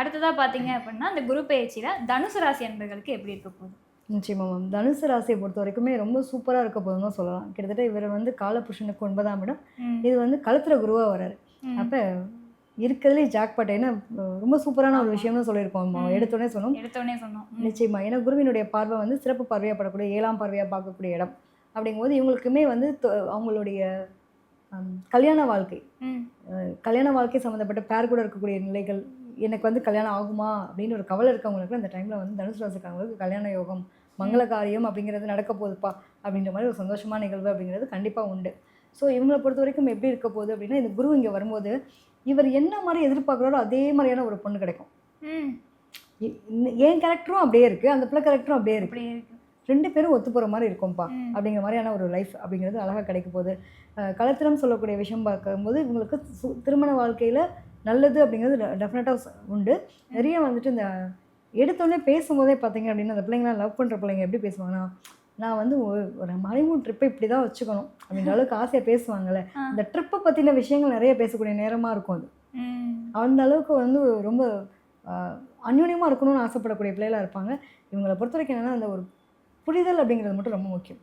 அடுத்ததா பாத்தீங்க அப்படின்னா இந்த குரு பயிற்சியில தனுசு ராசி அன்பர்களுக்கு எப்படி இருக்க போகுது? நிச்சயமா மேம் தனுசு ராசியை பொறுத்த வரைக்குமே ரொம்ப சூப்பராக இருக்க போதுன்னு தான் சொல்லலாம். கிட்டத்தட்ட இவர் வந்து காலபுருஷனுக்கு ஒன்பதாம் இடம். இது வந்து கழுத்துல குருவாக வராரு. அப்போ இருக்கிறதுலே ஜாக்பாட் ஏன்னா ரொம்ப சூப்பரான ஒரு விஷயம்னு சொல்லியிருக்கோம். எடுத்தோடனே சொன்னோம். எடுத்தோடனே சொன்னோம். நிச்சயமா. ஏன்னா குருவினுடைய பார்வை வந்து சிறப்பு பார்வையாக படக்கூடிய ஏழாம் பார்வையாக பார்க்கக்கூடிய இடம். அப்படிங்கும்போது இவங்களுக்குமே வந்து அவங்களுடைய கல்யாண வாழ்க்கை. கல்யாண வாழ்க்கை சம்மந்தப்பட்ட பேர் கூட இருக்கக்கூடிய நிலைகள் எனக்கு வந்து கல்யாணம் ஆகுமா அப்படின்னு ஒரு கவலை இருக்கவங்களுக்கு அந்த டைமில் வந்து தனுசு ராசிக்காரங்களுக்கு கல்யாண யோகம் மங்கள காரியம் அப்படிங்கிறது நடக்க போகுதுப்பா அப்படின்ற மாதிரி ஒரு சந்தோஷமான நிகழ்வு அப்படிங்கிறது கண்டிப்பாக உண்டு. ஸோ இவங்களை பொறுத்த வரைக்கும் எப்படி இருக்க போகுது அப்படின்னா இந்த குரு இங்கே வரும்போது இவர் என்ன மாதிரி எதிர்பார்க்குறாரோ அதே மாதிரியான ஒரு பொண்ணு கிடைக்கும். என் கேரக்டரும் அப்படியே இருக்குது அந்த பிள்ளை கேரக்டரும் அப்படியே இருக்கு. ரெண்டு பேரும் ஒத்து போகிற மாதிரி இருக்கும்ப்பா. அப்படிங்கிற மாதிரியான ஒரு லைஃப் அப்படிங்கிறது அழகாக கிடைக்க போகுது. கலத்திரம் சொல்லக்கூடிய விஷயம் பார்க்கும்போது இவங்களுக்கு சு- திருமண வாழ்க்கையில் நல்லது அப்படிங்கிறது டெஃபினட்டாக உண்டு. நிறைய வந்துட்டு இந்த எடுத்தோடனே பேசும்போதே பார்த்தீங்க அப்படின்னா அந்த பிள்ளைங்களாம் லவ் பண்ணுற பிள்ளைங்க எப்படி பேசுவாங்கன்னா நான் வந்து ஒரு- மலைமூன் ட்ரிப்பை இப்படி தான் வச்சுக்கணும். அப்படின்ற அளவுக்கு ஆசையாக பேசுவாங்கல்ல. ஆ. இந்த ட்ரிப்பை பற்றின விஷயங்கள் நிறைய பேசக்கூடிய நேரமாக இருக்கும் அது. அந்த அளவுக்கு வந்து ரொம்ப அந்யூன்யமாக இருக்கணும்னு ஆசைப்படக்கூடிய பிள்ளைகளாக இருப்பாங்க. இவங்களை பொறுத்த வரைக்கும் என்னென்னா அந்த ஒரு புரிதல் அப்படிங்கிறது மட்டும் ரொம்ப முக்கியம்.